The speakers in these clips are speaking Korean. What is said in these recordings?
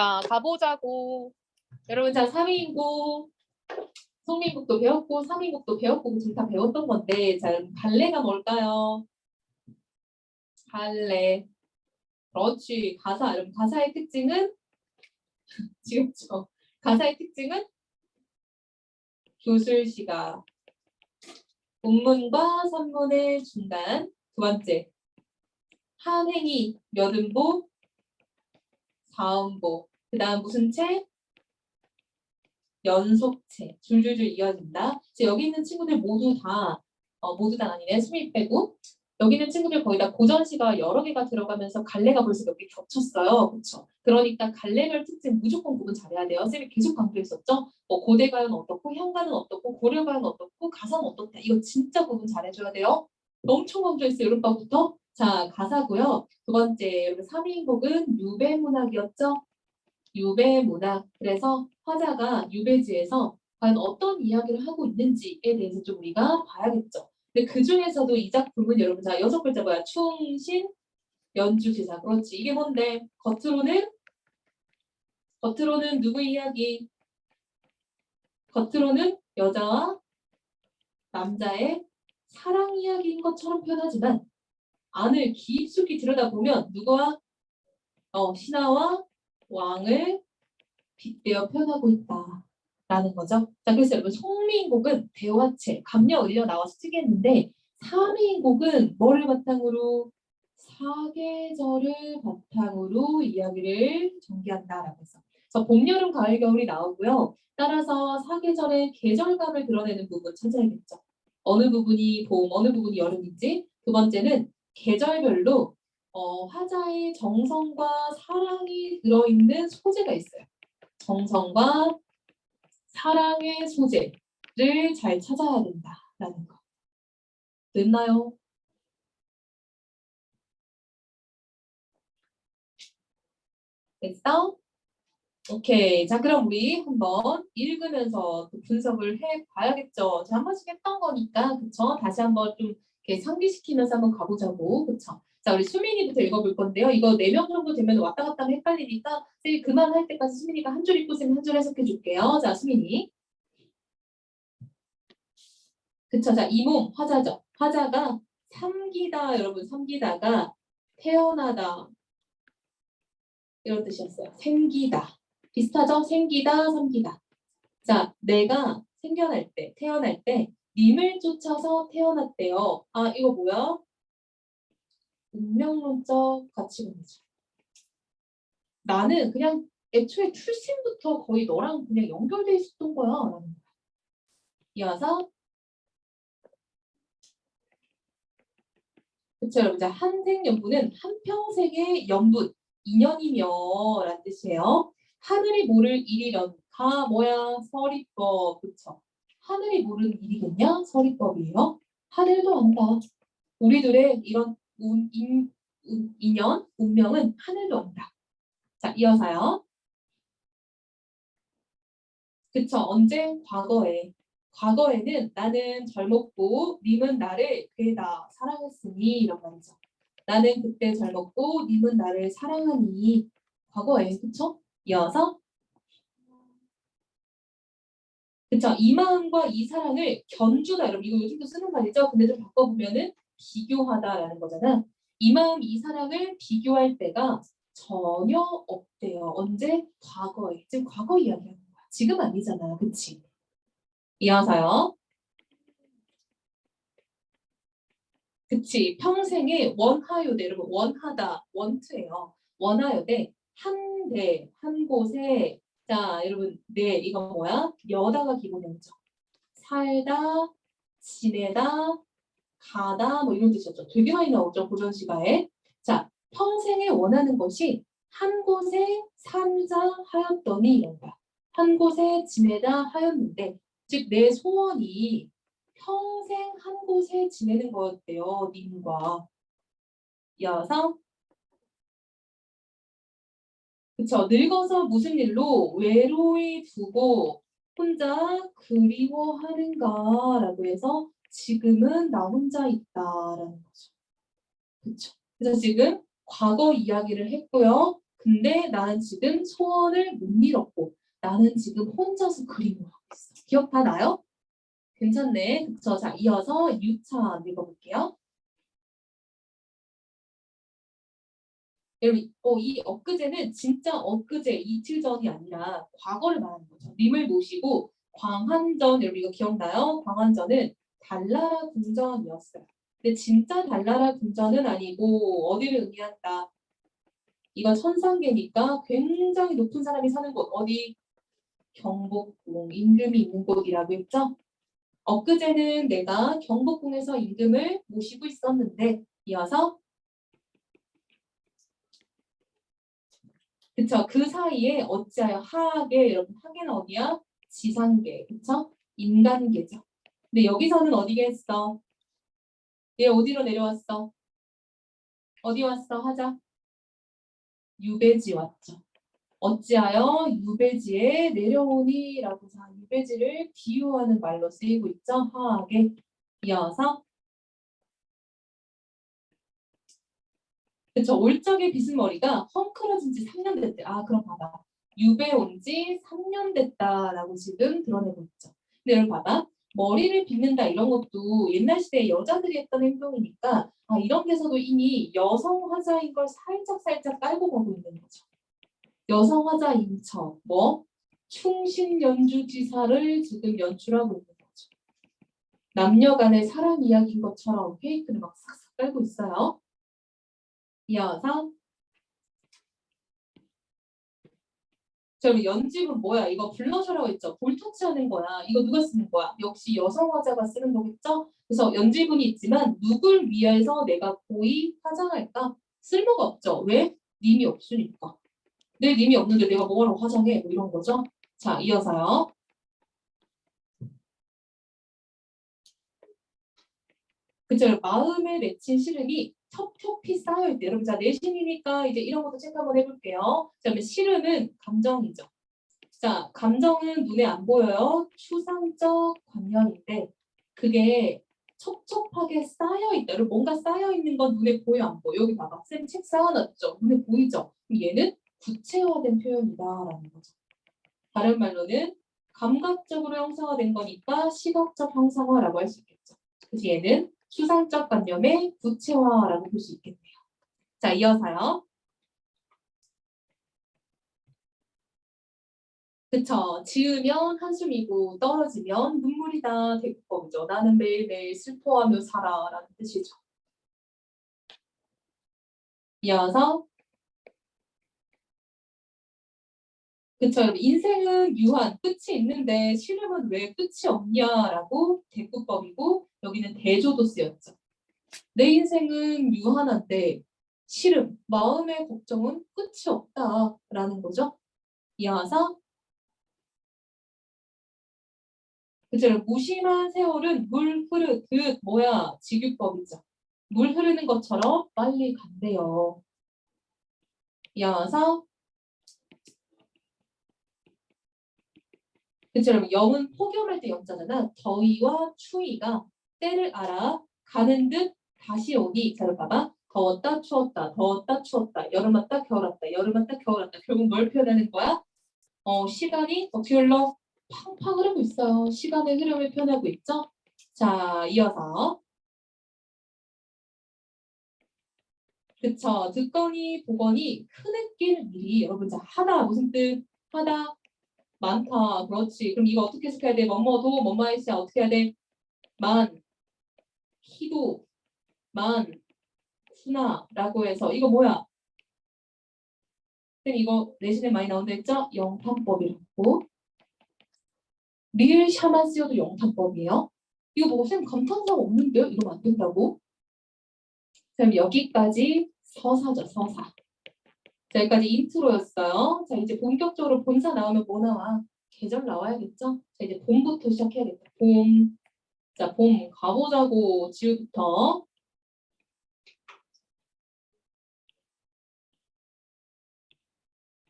자, 가보자고. 여러분, 자, 3인국. 성민국도 배웠고, 3인국도 배웠고, 지금 다 배웠던 건데, 자, 갈래가 뭘까요? 갈래. 그렇지. 가사. 여러분, 가사의 특징은? 지겹죠? 가사의 특징은? 교술시가. 본문과 선문의 중간. 두 번째. 한행이 몇 음보? 사음보. 그 다음 무슨 체? 연속체. 줄줄줄 이어진다. 그래서 여기 있는 친구들 모두 다, 어, 모두 다 아니네. 수미 빼고. 여기 있는 친구들 거의 다 고전시가 여러 개가 들어가면서 갈래가 벌써 몇 개 겹쳤어요. 그렇죠? 그러니까 갈래별 특징 무조건 구분 잘해야 돼요. 쌤이 계속 강조했었죠? 뭐 고대가요는 어떻고 현가는 어떻고 고려가요는 어떻고 가사는 어떻다. 이거 진짜 구분 잘해줘야 돼요. 엄청 강조했어요. 여름방부터. 자, 가사고요. 두 번째, 여러분 3인곡은 유배 문학이었죠? 유배 문학. 그래서 화자가 유배지에서 과연 어떤 이야기를 하고 있는지에 대해서 좀 우리가 봐야겠죠. 근데 그 중에서도 이 작품은 여러분 자 여섯 글자 뭐야? 충신 연주지사. 그렇지. 이게 뭔데? 겉으로는 겉으로는 누구 이야기? 겉으로는 여자와 남자의 사랑 이야기인 것처럼 표현하지만 안을 깊숙이 들여다보면 누구와 어, 신하와 왕을 빗대어 표현하고 있다 라는 거죠. 자, 그래서 여러분 송미인곡은 대화체, 감려 의려 나와서 쓰겠는데 삼인곡은 뭐를 바탕으로 사계절을 바탕으로 이야기를 전개한다라고 해서 그래서 봄, 여름, 가을, 겨울이 나오고요. 따라서 사계절의 계절감을 드러내는 부분 찾아야겠죠. 어느 부분이 봄, 어느 부분이 여름인지 두 번째는 계절별로 어, 화자의 정성과 사랑이 들어있는 소재가 있어요. 정성과 사랑의 소재를 잘 찾아야 된다라는 거. 됐나요? 됐어? 오케이. 자, 그럼 우리 한번 읽으면서 또 분석을 해 봐야겠죠. 자, 한 번씩 했던 거니까, 그쵸? 다시 한번 좀 이렇게 상기시키면서 한번 가보자고, 그쵸? 자, 우리 수민이부터 읽어볼 건데요. 이거 네 명 정도 되면 왔다 갔다 하면 헷갈리니까, 쌤이 그만할 때까지 수민이가 한 줄 읽고 쌤이 한줄 해석해 줄게요. 자, 수민이. 그쵸? 자, 이 몸, 화자죠. 화자가 삼기다, 여러분, 삼기다가 태어나다. 이런 뜻이었어요. 생기다. 비슷하죠? 생기다, 삼기다. 자, 내가 생겨날 때, 태어날 때, 님을 쫓아서 태어났대요. 아, 이거 뭐야? 운명론적 가치관이죠. 나는 그냥 애초에 출생부터 거의 너랑 그냥 연결돼 있었던 거야. 라는 거야. 이어서 그쵸 여러분 자 한생연분은 한평생의 연분 인연이며 라는 뜻이에요. 하늘이 모를 일이련 가 뭐야 서리법 그쵸 하늘이 모르는 일이겠냐 서리법이에요. 하늘도 안다. 우리 들의 이런 운, 인, 운, 인연 운명은 하늘도 안다. 자 이어서요. 그쵸 언제 과거에 과거에는 나는 젊었고 님은 나를 괴다 사랑했으니 이런 말이죠. 나는 그때 젊었고 님은 나를 사랑하니 과거에 그쵸? 이어서 그쵸 이 마음과 이 사랑을 견주다 여러분 이거 요즘도 쓰는 말이죠. 근데 좀 바꿔보면은 비교하다라는 거잖아. 이 마음 이 사랑을 비교할 때가 전혀 없대요. 언제? 과거에. 지금 과거 이야기하는 거야. 지금 아니잖아. 그치? 이어서요. 그치. 평생에 원하요대. 여러분, 원하다. 원투예요. 원하요대. 한 대, 한 곳에. 자, 여러분, 네, 이건 뭐야? 여다가 기본이었죠. 살다, 지내다, 가다, 뭐 이런 뜻이었죠. 되게 많이 나오죠. 고전시가에. 자, 평생에 원하는 것이 한 곳에 살자 하였더니 이런 거야. 한 곳에 지내다 하였는데 즉 내 소원이 평생 한 곳에 지내는 거였대요. 님과. 이어서 그쵸. 늙어서 무슨 일로 외로이 두고 혼자 그리워하는가 라고 해서 지금은 나 혼자 있다라는 거죠. 그쵸. 그래서 지금 과거 이야기를 했고요. 근데 나는 지금 소원을 못 이뤘고 나는 지금 혼자서 그림을 하고 있어. 기억 다 나요? 괜찮네. 그쵸? 자, 이어서 6차 읽어볼게요. 여러분, 어, 이 엊그제는 진짜 엊그제 이틀 전이 아니라 과거를 말하는 거죠. 님을 모시고 광환전, 여러분 이거 기억나요? 광환전은 달나라 궁전이었어요. 근데 진짜 달나라 궁전은 아니고 어디를 의미한다? 이거 천상계니까 굉장히 높은 사람이 사는 곳 어디? 경복궁 임금이 있는 곳이라고 했죠. 엊그제는 내가 경복궁에서 임금을 모시고 있었는데 이어서 그쵸 그 사이에 어찌하여 하하게 여러분 하계는 어디야? 지상계 그쵸? 인간계죠. 근데 여기서는 어디게 했어? 얘 어디로 내려왔어? 어디 왔어? 하자. 유배지 왔죠. 어찌하여 유배지에 내려오니 라고 자 유배지를 비유하는 말로 쓰이고 있죠. 하하게 이어서 그쵸 올적의 비스머리가 헝클어진 지 3년 됐대. 아 그럼 봐봐. 유배 온 지 3년 됐다라고 지금 드러내고 있죠. 근데 여러분 봐봐. 머리를 빗는다 이런 것도 옛날 시대에 여자들이 했던 행동이니까 아 이런 데서도 이미 여성 화자인 걸 살짝 살짝 깔고 가고 있는 거죠. 여성 화자 인처 뭐 충신 연주지사를 지금 연출하고 있는 거죠. 남녀 간의 사랑 이야기인 것처럼 페이크를 막 싹싹 깔고 있어요. 이어서 저기 연집은 뭐야? 이거 블러셔라고 했죠. 볼터치 하는 거야. 이거 누가 쓰는 거야? 역시 여성 화자가 쓰는 거겠죠? 그래서 연지분이 있지만 누굴 위해서 내가 고이 화장할까? 쓸모가 없죠. 왜? 님이 없으니까. 내 님이 없는데 내가 뭐하러 화장해? 뭐 이런 거죠. 자, 이어서요. 그쵸. 마음에 맺힌 시름이 첩첩히 쌓여있대. 여러분, 자, 내심이니까 이제 이런 것도 체크 한번 해볼게요. 자, 그러면 시름은 감정이죠. 자, 감정은 눈에 안 보여요. 추상적 관념인데, 그게 첩첩하게 쌓여있다. 뭔가 쌓여있는 건 눈에 보여, 안 보여? 여기 봐봐. 쌤 책 쌓아놨죠? 눈에 보이죠? 얘는 구체화된 표현이다라는 거죠. 다른 말로는 감각적으로 형상화된 거니까 시각적 형상화라고 할 수 있겠죠. 그래서 얘는 추상적 관념의 구체화라고 볼 수 있겠네요. 자, 이어서요. 그쵸. 지으면 한숨이고 떨어지면 눈물이다. 대법이죠. 나는 매일매일 슬퍼하며 살아 라는 뜻이죠. 이어서 그쵸. 인생은 유한, 끝이 있는데 시름은 왜 끝이 없냐라고 대꾸법이고 여기는 대조도 쓰였죠. 내 인생은 유한한데 시름, 마음의 걱정은 끝이 없다라는 거죠. 이어서 그쵸. 무심한 세월은 물 흐르듯 뭐야 직유법이죠. 물 흐르는 것처럼 빨리 간대요. 이어서 여러분 영은 폭염할 때 영자잖아. 더위와 추위가 때를 알아 가는 듯 다시 오니 자 봐봐. 더웠다 추웠다 더웠다 추웠다 여름 왔다 겨울 왔다 여름 왔다 겨울 왔다 결국 뭘 표현하는 거야? 어 시간이 어떻게 흘러? 팡팡 흐르고 있어요. 시간의 흐름을 표현하고 있죠. 자 이어서 그쵸 듣거니 보거니 크느낄 일이 여러분 자 하다 무슨 뜻? 하다 많다. 그렇지. 그럼 이거 어떻게 해석해야 돼? 뭐뭐도 뭐뭐했어 어떻게 해야 돼? 만, 키도, 만, 순나라고 해서 이거 뭐야? 쌤 이거 내신에 많이 나온다 했죠? 영탄법이라고. 리을 샤만 쓰여도 영탄법이에요. 이거 보고 쌤 감탄사가 없는데요? 이러면 안 된다고. 쌤 여기까지 서사죠 서사. 자, 여기까지 인트로였어요. 자, 이제 본격적으로 본사 나오면 뭐 나와? 계절 나와야겠죠? 자, 이제 봄부터 시작해야겠다. 봄. 자, 봄 가보자고, 지우부터.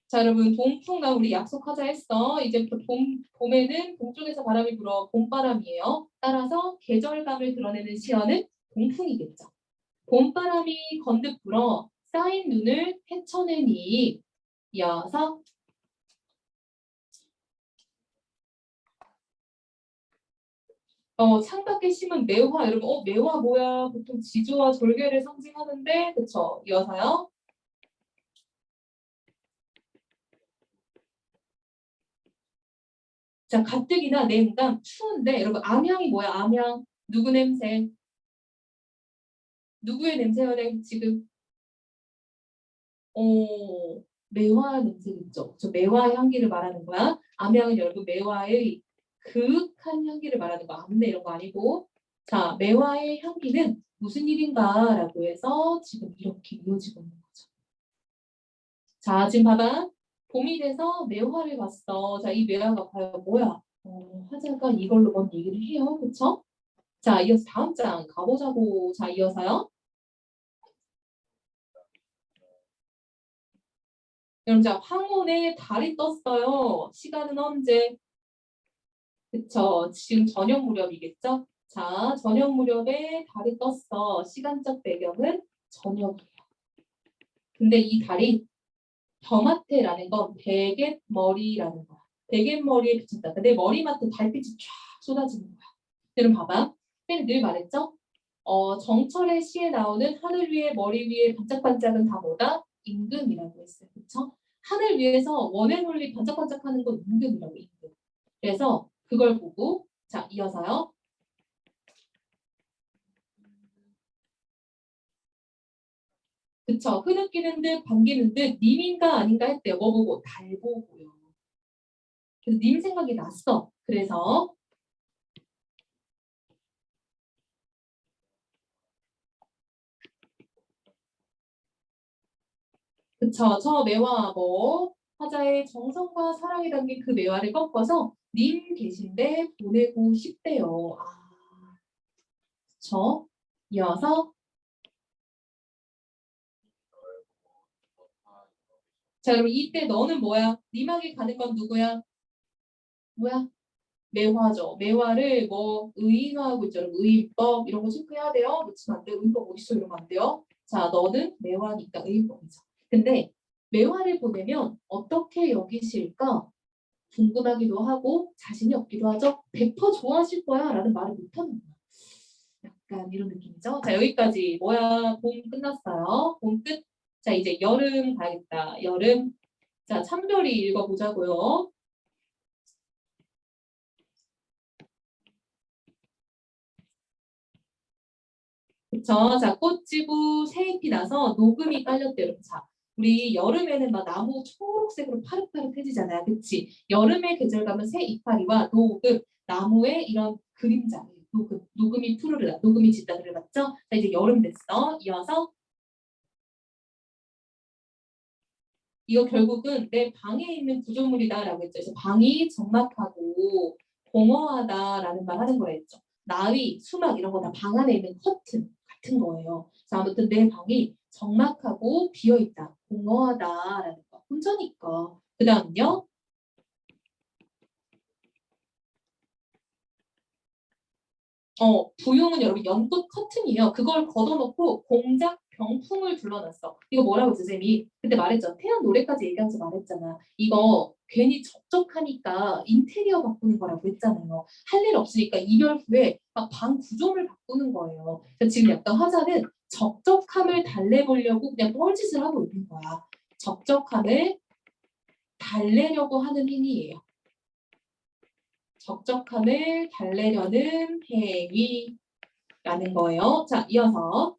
자, 여러분, 동풍나 우리 약속하자 했어. 이제부터 봄, 봄에는 동쪽에서 바람이 불어 봄바람이에요. 따라서 계절감을 드러내는 시어는 동풍이겠죠. 봄바람이 건득 불어 쌓인 눈을 헤쳐내니 이어서 어, 창밖에 심은 매화 여러분 어 매화 뭐야? 보통 지조와 절개를 상징하는데 그쵸? 이어서요. 자 가뜩이나 냉감 추운데 여러분 암향이 뭐야 암향? 누구 냄새? 누구의 냄새가 지금? 어 매화 냄새겠죠. 저 매화 향기를 말하는 거야. 암향은 여러분 매화의 그윽한 향기를 말하는 거 암내 이런 거 아니고 자 매화의 향기는 무슨 일인가 라고 해서 지금 이렇게 이어지고 있는 거죠. 자 지금 봐봐 봄이 돼서 매화를 봤어. 자 이 매화가 과연 뭐야? 어, 화자가 이걸로 뭔 얘기를 해요, 그렇죠? 자 이어서 다음 장 가보자고. 자 이어서요. 여러분 자 황혼에 달이 떴어요. 시간은 언제? 그쵸. 지금 저녁 무렵이겠죠? 자, 저녁 무렵에 달이 떴어. 시간적 배경은 저녁이에요. 근데 이 달이 더마테라는 건 베갯머리라는 거야. 베갯머리에 비친다. 근데 머리맡에 달빛이 쫙 쏟아지는 거야. 여러분 봐봐. 쌤이 늘 말했죠? 어, 정철의 시에 나오는 하늘 위에 머리 위에 반짝반짝은 다 뭐다? 임금이라고 했어요. 그쵸? 하늘 위에서 원의 논리 반짝반짝하는 건 임금이라고 임금. 그래서 그걸 보고 자 이어서요. 그쵸. 흐느끼는 듯 반기는 듯 님인가 아닌가 했대요. 뭐 보고? 달 보고요. 그래서 님 생각이 났어. 그래서 그쵸. 저 매화 뭐 화자의 정성과 사랑이 담긴 그 매화를 꺾어서 님 계신데 보내고 싶대요. 아, 그쵸? 이어서 자, 그럼 이때 너는 뭐야? 님에게 가는 건 누구야? 뭐야? 매화죠. 매화를 뭐 의인화하고 있죠. 의인법 이런 거 체크해야 돼요. 놓치면 안 돼. 의인법 어디서 이러면 안 돼요. 자, 너는 매화니까 의인법이죠. 근데 매화를 보내면 어떻게 여기실까? 궁금하기도 하고 자신이 없기도 하죠. 100% 좋아하실 거야 라는 말을 못하는 거야. 약간 이런 느낌이죠. 자 여기까지 뭐야 봄 끝났어요. 봄 끝. 자 이제 여름 가야겠다. 여름. 자 참별이 읽어보자고요. 그쵸. 자, 꽃 지고 새잎이 나서 녹음이 깔렸대요. 자, 우리 여름에는 막 나무 초록색으로 파릇파릇해지잖아요. 그치? 여름의 계절감은 새 이파리와 녹음, 나무의 이런 그림자, 녹음, 녹음이 푸르르다, 녹음이 짙다 그래봤죠? 자, 이제 여름 됐어. 이어서 이거 결국은 내 방에 있는 구조물이다라고 했죠. 그래서 방이 적막하고 공허하다라는 말 하는 거였죠. 나위, 수막 이런 거 다 방 안에 있는 커튼 같은 거예요. 자, 아무튼 내 방이 적막하고 비어있다, 공허하다라는 거. 혼자니까. 그 다음요. 어, 부용은 여러분 연꽃 커튼이에요. 그걸 걷어놓고 공작 병풍을 둘러놨어. 이거 뭐라고 했지, 쌤이? 그때 말했죠. 태연 노래까지 얘기하면서 말했잖아. 이거 괜히 적적하니까 인테리어 바꾸는 거라고 했잖아요. 할 일 없으니까 이별 후에 막 방 구조를 바꾸는 거예요. 지금 약간 화자는 적적함을 달래보려고 그냥 뻘짓을 하고 있는 거야. 적적함을 달래려고 하는 행위예요. 적적함을 달래려는 행위라는 거예요. 자, 이어서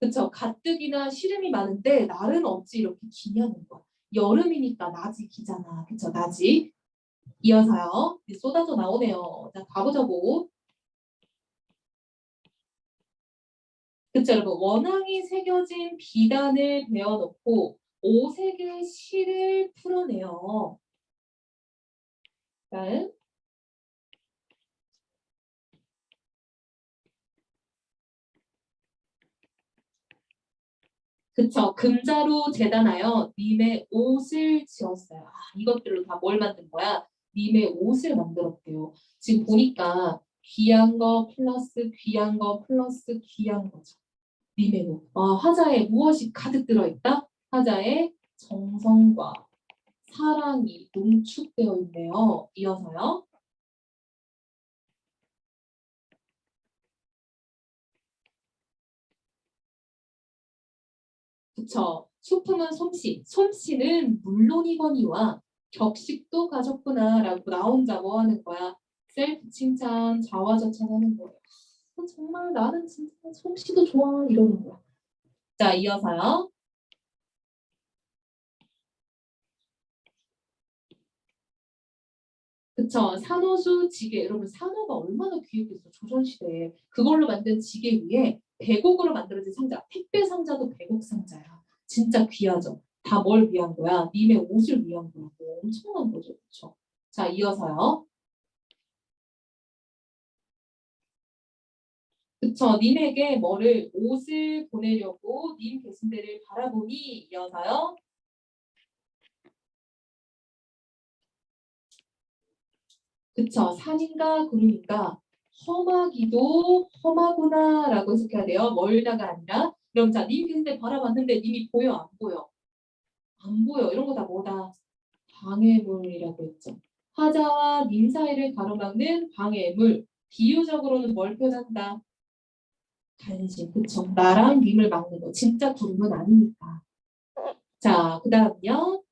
그쵸. 가뜩이나 시름이 많은데 날은 어찌 이렇게 기냐는 거야. 여름이니까 낮이 기잖아. 그쵸. 낮이. 이어서요. 쏟아져 나오네요. 자, 가보자고. 그쵸, 여러분. 원앙이 새겨진 비단을 베어놓고 오색의 실을 풀어내요. 다음. 그쵸. 금자로 재단하여 님의 옷을 지었어요. 아, 이것들로 다 뭘 만든 거야? 님의 옷을 만들었대요. 지금 보니까 귀한 거 플러스 귀한 거 플러스 귀한 거죠. 리메로. 아, 화자에 무엇이 가득 들어있다? 화자에 정성과 사랑이 농축되어 있네요. 이어서요. 그쵸. 소품은 솜씨. 솜씨는 물론이거니와 격식도 가졌구나 라고 나 혼자 뭐 하는 거야? 셀프 칭찬, 자화자찬 하는 거예요. 아, 정말 나는 진짜 솜씨도 좋아 이러는 거야. 자, 이어서요. 그쵸. 산호수 지게. 여러분, 산호가 얼마나 귀했겠어. 조선시대에. 그걸로 만든 지게 위에 백옥으로 만들어진 상자. 택배 상자도 백옥 상자야. 진짜 귀하죠. 다 뭘 위한 거야? 님의 옷을 위한 거라고. 엄청난 거죠. 그쵸. 자, 이어서요. 그쵸. 님에게 뭐를, 옷을 보내려고 님 계신 데를 바라보니 이어서요. 그쵸. 산인가 구름인가 험하기도 험하구나 라고 해석해야 돼요. 멀다가 아니라. 그럼 자, 님 계신 데 바라봤는데 님이 보여 안 보여? 안 보여. 이런 거 다 뭐다? 방해물이라고 했죠. 화자와 님 사이를 가로막는 방해물. 비유적으로는 뭘 표현한다? 간신. 그쵸. 나랑 님을 막는 거. 진짜 구름은 아니니까. 자, 그 다음요.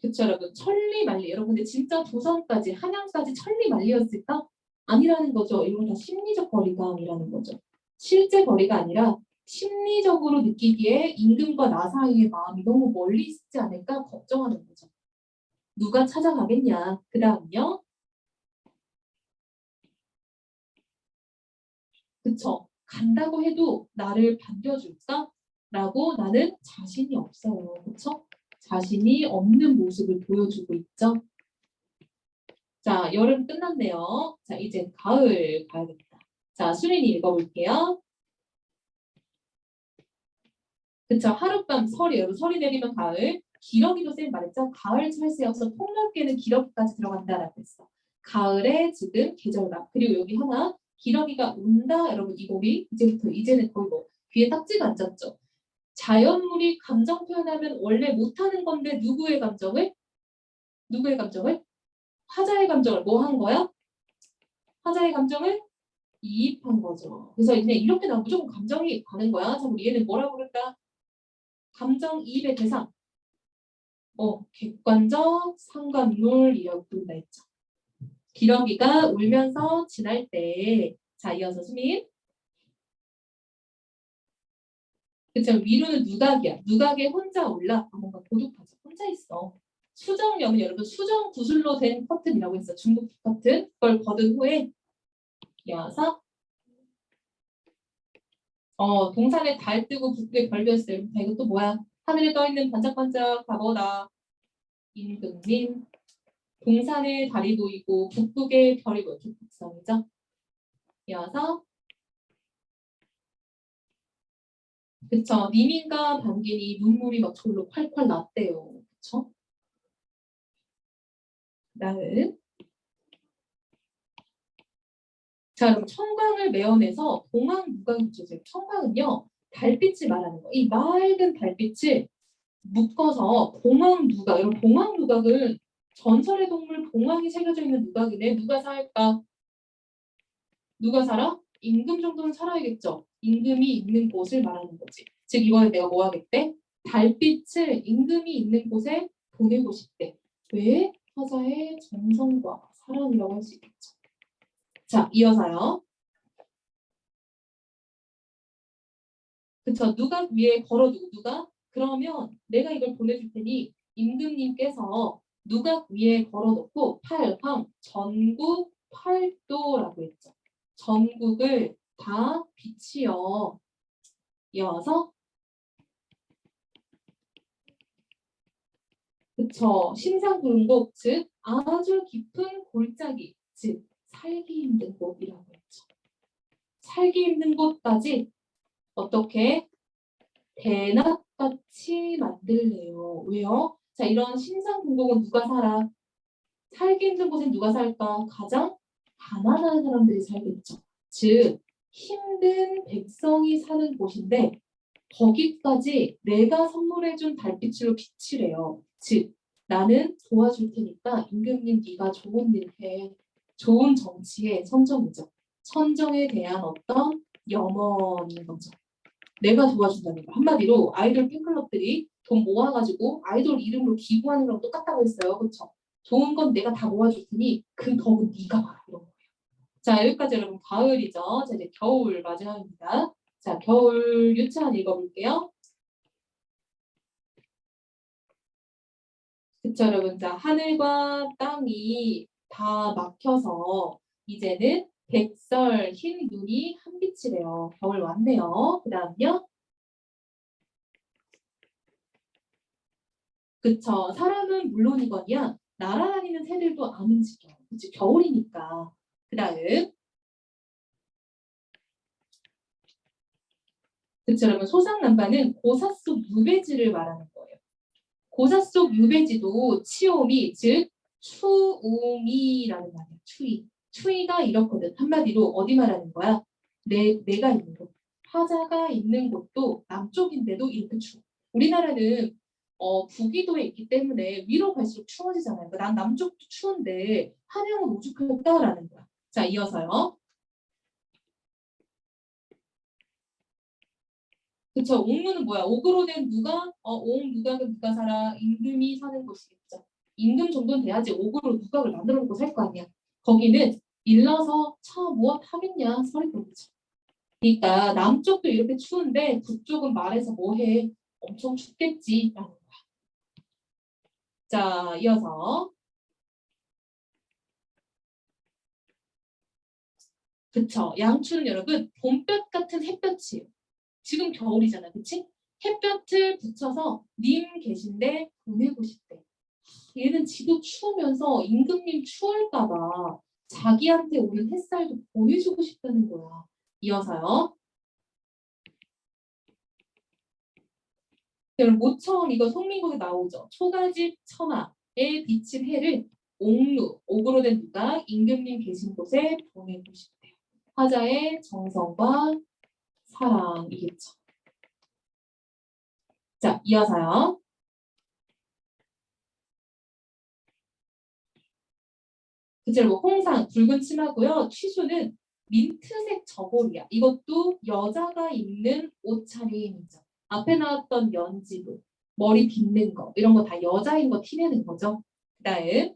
그쵸 여러분 천리 만리 여러분 근데 진짜 조선까지 한양까지 천리 만리였을까? 아니라는 거죠 이건 다 심리적 거리감이라는 거죠 실제 거리가 아니라 심리적으로 느끼기에 임금과 나 사이의 마음이 너무 멀리 있지 않을까 걱정하는 거죠 누가 찾아가겠냐 그 다음요 그쵸 간다고 해도 나를 반겨줄까? 라고 나는 자신이 없어요 그쵸? 자신이 없는 모습을 보여주고 있죠. 자, 여름 끝났네요. 자, 이제 가을 가야겠다. 자, 수린이 읽어볼게요. 그쵸, 하룻밤 설이, 여러분 설이 내리면 가을. 기러기도 쌤 말했죠. 가을 찰새여서 폭넓게는 기러기까지 들어간다라고 했어. 가을에 지금 계절감. 그리고 여기 하나, 기러기가 운다. 여러분 이 곡이 이제부터 이제는 거의 뭐 귀에 딱지가 앉았죠. 자연물이 감정 표현하면 원래 못하는 건데 누구의 감정을? 누구의 감정을? 화자의 감정을 뭐 한 거야? 화자의 감정을 이입한 거죠. 그래서 이제 이렇게 나오면 무조건 감정이 가는 거야. 자, 우리 얘는 뭐라고 그럴까? 감정 이입의 대상. 어, 객관적 상관물이라고 부른다 했죠. 기러기가 울면서 지날 때. 자, 이어서 수민. 그쵸 위로는 누각이야. 누각에 혼자 올라 아, 뭔가 고독하죠. 혼자 있어. 수정염은 여러분 수정 구슬로 된 커튼이라고 했어. 중국 커튼. 그걸 거둔 후에 이어서 어 동산에 달 뜨고 북극에 별 비었어요. 자, 이거 또 뭐야? 하늘에 떠 있는 반짝반짝 바보다 임금님 동산에 달이 보이고 북극에 별이 보여. 북극성이죠. 이어서 그쵸. 니민과 반긴이 눈물이 막 절로 콸콸 났대요. 그쵸? 다음. 자, 그럼 청광을 동황 무광이 붙여줘요. 청광은요, 달빛을 말하는 거. 이 맑은 달빛을 묶어서 동황 누각. 여러분, 동황 누각은 전설의 동물 동황이 새겨져 있는 누각이네. 누가 살까? 누가 살아? 임금 정도는 살아야겠죠. 임금이 있는 곳을 말하는 거지. 즉 이번에 내가 뭐 하겠대? 달빛을 임금이 있는 곳에 보내고 싶대. 왜? 화자의 정성과 사랑이라고 할 수 있겠죠. 자, 이어서요. 그쵸. 누가 위에 걸어두고 누가? 그러면 내가 이걸 보내줄 테니 임금님께서 누가 위에 걸어놓고 팔황 전국 팔도라고 했죠. 전국을 다 비치어 이어서 그쵸 심상구름곡 즉 아주 깊은 골짜기 즉 살기 힘든 곳이라고 했죠. 살기 힘든 곳까지 어떻게 대낮같이 만들래요. 왜요? 자, 이런 신상공동은 누가 살아? 살기 힘든 곳엔 누가 살까? 가장 가난한 사람들이 살겠죠. 즉, 힘든 백성이 사는 곳인데 거기까지 내가 선물해준 달빛으로 비치래요. 즉, 나는 도와줄 테니까 임금님 네가 좋은 일 해. 좋은 정치에 선정이죠. 선정에 대한 어떤 염원인 거죠. 내가 도와준다는 거. 한마디로 아이돌 팬클럽들이 돈 모아가지고 아이돌 이름으로 기부하는 거랑 똑같다고 했어요. 그렇죠? 좋은 건 내가 다 모아줄 테니 그 덕은 네가 봐라. 이런 거예요. 자 여기까지 여러분 가을이죠. 자 이제 겨울 마지막입니다. 자 겨울 유치원 읽어볼게요. 그쵸 여러분 자 하늘과 땅이 다 막혀서 이제는 백설 흰 눈이 한 빛이래요. 겨울 왔네요. 그 다음요. 그쵸. 사람은 물론이거니와 날아다니는 새들도 안 움직여. 그치. 겨울이니까. 그 다음. 그쵸. 여러분 소상난바는 고사 속 유배지를 말하는 거예요. 고사 속 유배지도 치오미 즉 추우미라는 말이야. 추위. 추위가 이렇거든. 한마디로 어디 말하는 거야? 내, 내가 있는 곳. 화자가 있는 곳도 남쪽인데도 이렇게 추워. 우리나라는 어, 북위도에 있기 때문에 위로 갈수록 추워지잖아요. 그러니까 난 남쪽도 추운데 한양은 오죽할까라는 거야. 자, 이어서요. 그쵸. 옥루는 뭐야? 옥으로 된 누가? 어, 옥 누각은 누가 살아? 임금이 사는 곳이겠죠. 임금 정도는 돼야지 옥으로 누각을 만들어 놓고 살 거 아니야. 거기는 일러서 차 무엇 하겠냐 서리poli죠. 그러니까 남쪽도 이렇게 추운데 북쪽은 말해서 뭐해 엄청 춥겠지라는 거야. 자 이어서 그쵸 양추는 여러분 봄볕 같은 햇볕이에요. 지금 겨울이잖아, 그치? 햇볕을 붙여서 님 계신데 보내고 싶대. 얘는 지도 추우면서 임금님 추울까봐 자기한테 오는 햇살도 보내주고 싶다는 거야. 이어서요. 그럼 모처럼 이거 송민국에 나오죠. 초가집 처마에 비친 해를 옥루, 옥으로 된 누가 임금님 계신 곳에 보내고 싶대요. 화자의 정성과 사랑이겠죠. 자, 이어서요. 그쵸, 뭐 홍상, 붉은 치마고요. 취수는 민트색 저고리야. 이것도 여자가 입는 옷차림이죠. 앞에 나왔던 연지도, 머리 빗는 거, 이런 거 다 여자인 거 티내는 거죠. 그 다음.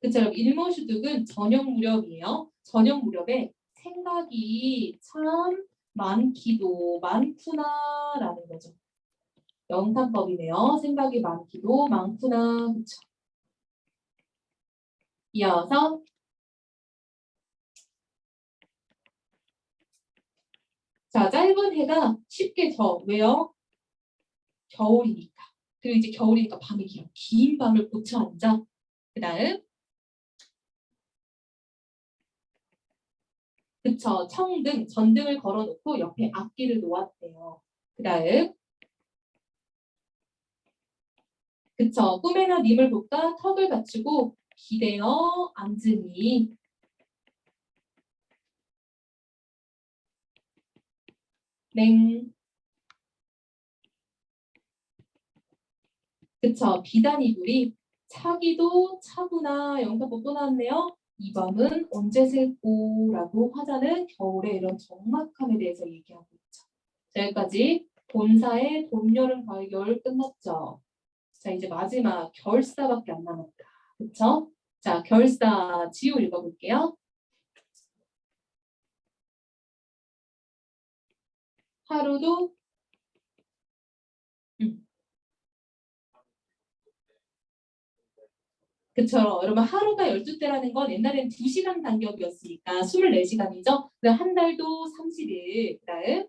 그쵸, 일모슈득은 저녁 무렵이에요. 저녁 무렵에 생각이 참 많기도 많구나라는 거죠. 영탄법이네요. 생각이 많기도 많구나. 그쵸. 이어서 자 짧은 해가 쉽게 져 왜요? 겨울이니까. 그리고 이제 겨울이니까 밤이 길어. 긴 밤을 고쳐 앉아. 그 다음 그쵸. 청등 전등을 걸어놓고 옆에 악기를 놓았대요. 그 다음 그쵸. 꿈에나 님을 볼까? 턱을 받치고 기대어 앉으니 냉 그쵸 비단이불이 차기도 차구나 영상법 또 나왔네요. 이 밤은 언제 셀고라고 화자는 겨울의 이런 적막함에 대해서 얘기하고 있죠. 자, 여기까지 본사의 봄, 여름, 가을, 겨울 끝났죠. 자 이제 마지막 결사밖에 안 남았다. 그쵸? 자, 결사 지우 읽어볼게요. 하루도 음. 그쵸. 여러분 하루가 12대라는 건 옛날엔 2시간 간격이었으니까 24시간이죠. 한 달도 30일. 그 다음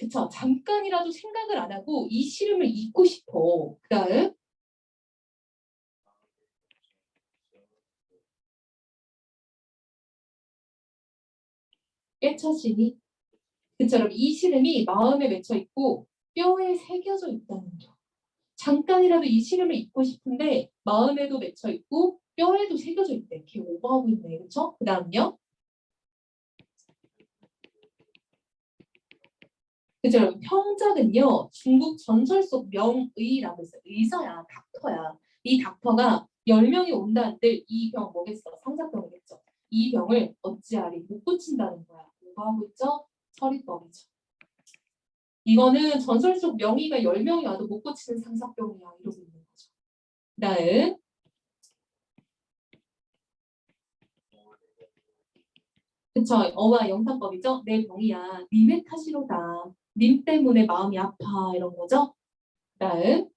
그쵸. 잠깐이라도 생각을 안 하고 이 시름을 잊고 싶어. 그 다음. 깨처시니 그처럼 이 시름이 마음에 맺혀 있고 뼈에 새겨져 있다는 거. 잠깐이라도 이 시름을 잊고 싶은데 마음에도 맺혀 있고 뼈에도 새겨져 있대. 걔 오버하고 있네. 그쵸? 그 다음요. 그죠? 여러분, 평작은요, 중국 전설 속 명의라고 있어요. 의사야, 닥터야. 이 닥터가 10명이 온다는데 이병 뭐겠어? 상사병이겠죠. 이 병을 어찌하리 못 고친다는 거야. 뭐하고 있죠? 서리법이죠. 이거는 전설 속 명의가 10명이 와도 못 고치는 상사병이야. 이러고 있는 거죠. 그 다음 그쵸. 어와 영상법이죠. 내 병이야. 님의 탓이로다. 님 때문에 마음이 아파. 이런 거죠. 그 다음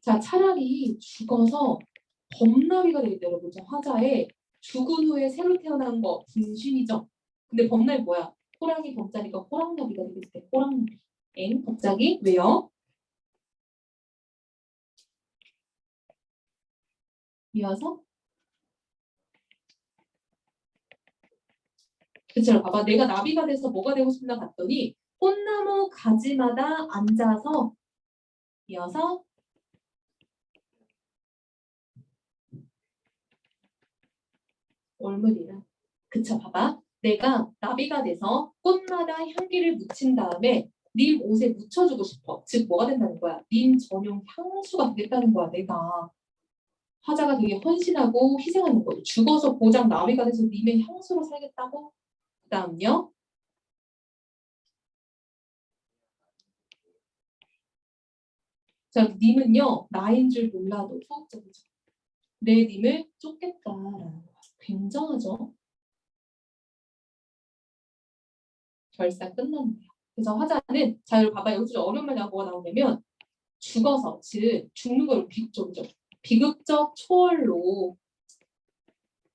자, 차라리 죽어서 범나비가 되겠다, 여러분. 저 화자에 죽은 후에 새로 태어난 거 분신이죠. 근데 범나비 뭐야? 호랑이 범자니까 호랑나비가 되겠대. 호랑나비. 엥? 갑자기? 왜요? 이어서? 그쵸, 봐봐. 내가 나비가 돼서 뭐가 되고 싶나 봤더니 꽃나무 가지마다 앉아서 이어서 올무리는 그쵸. 봐봐. 내가 나비가 돼서 꽃마다 향기를 묻힌 다음에 님 옷에 묻혀주고 싶어. 즉 뭐가 된다는 거야? 님 전용 향수가 되겠다는 거야 내가 화자가 되게 헌신하고 희생하는 거죠 죽어서 고장 나비가 돼서 님의 향수로 살겠다고 그 다음요 자 님은요 나인 줄 몰라도 소극적이죠 내 님을 쫓겠다라는 거야 굉장하죠. 결사 끝났네요. 그래서 화자는 자 여기 봐봐 여기서 어려운 말이 뭐가 나오냐면 죽어서 즉 죽는 걸 비극적이죠. 비극적 초월로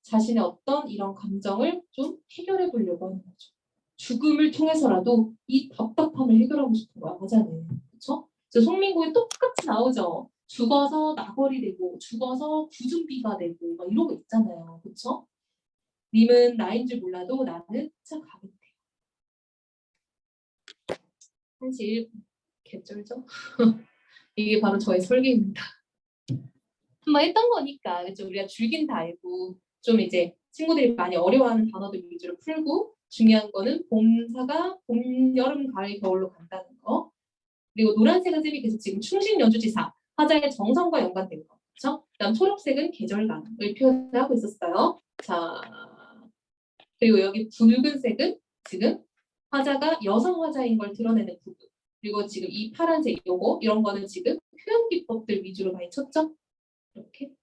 자신의 어떤 이런 감정을 좀 해결해 보려고 하는 거죠. 죽음을 통해서라도 이 답답함을 해결하고 싶은 거야 화자는 그렇죠? 그래서 송민구에 똑같이 나오죠. 죽어서 나벌이 되고 죽어서 구준비가 되고 막 이러고 있잖아요. 그렇죠? 님은 나인 줄 몰라도 나는 찾아가겠대. 사실 개쩔죠? 이게 바로 저의 설계입니다. 한번 했던 거니까 그죠? 우리가 줄긴 다 알고 좀 이제 친구들이 많이 어려워하는 단어들 위주로 풀고 중요한 거는 봄사가 봄, 여름, 가을, 겨울로 간다는 거 그리고 노란색은 쌤이 계속 지금 충신 연주지사 화자의 정성과 연관된 거. 그렇죠? 그다음 초록색은 계절감을 표현하고 있었어요. 자, 그리고 여기 붉은색은 지금 화자가 여성 화자인 걸 드러내는 부분. 그리고 지금 이 파란색 요거 이런 거는 지금 표현 기법들 위주로 많이 쳤죠? 이렇게.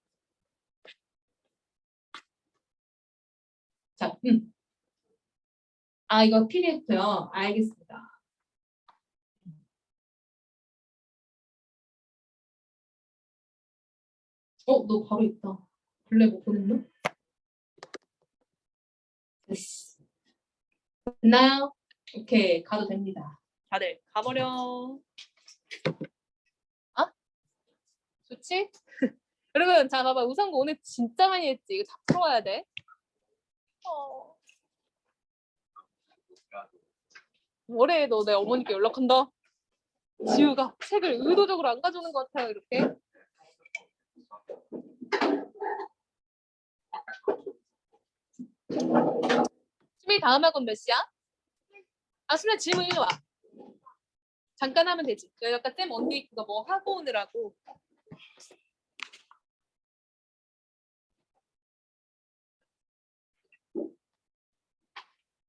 자, 음. 아 이거 PDF요. 알겠습니다. 어, 너 바로 있다. 블랙 못 보냈나? 됐어. 됐나요? 오케이, 가도 됩니다. 다들 가버려. 아? 좋지? 여러분, 자, 봐봐. 우상고 오늘 진짜 많이 했지. 이거 다 풀어와야 돼. 어. 뭐래, 너내 어머니께 연락한다. 지우가 책을 의도적으로 안 가져오는 것 같아요, 이렇게. 수미 다음 학원 몇 시야? 아 수미 질문 일로 와. 잠깐 하면 되지. 여기 아까 쌤 언니 그거 뭐 하고 오느라고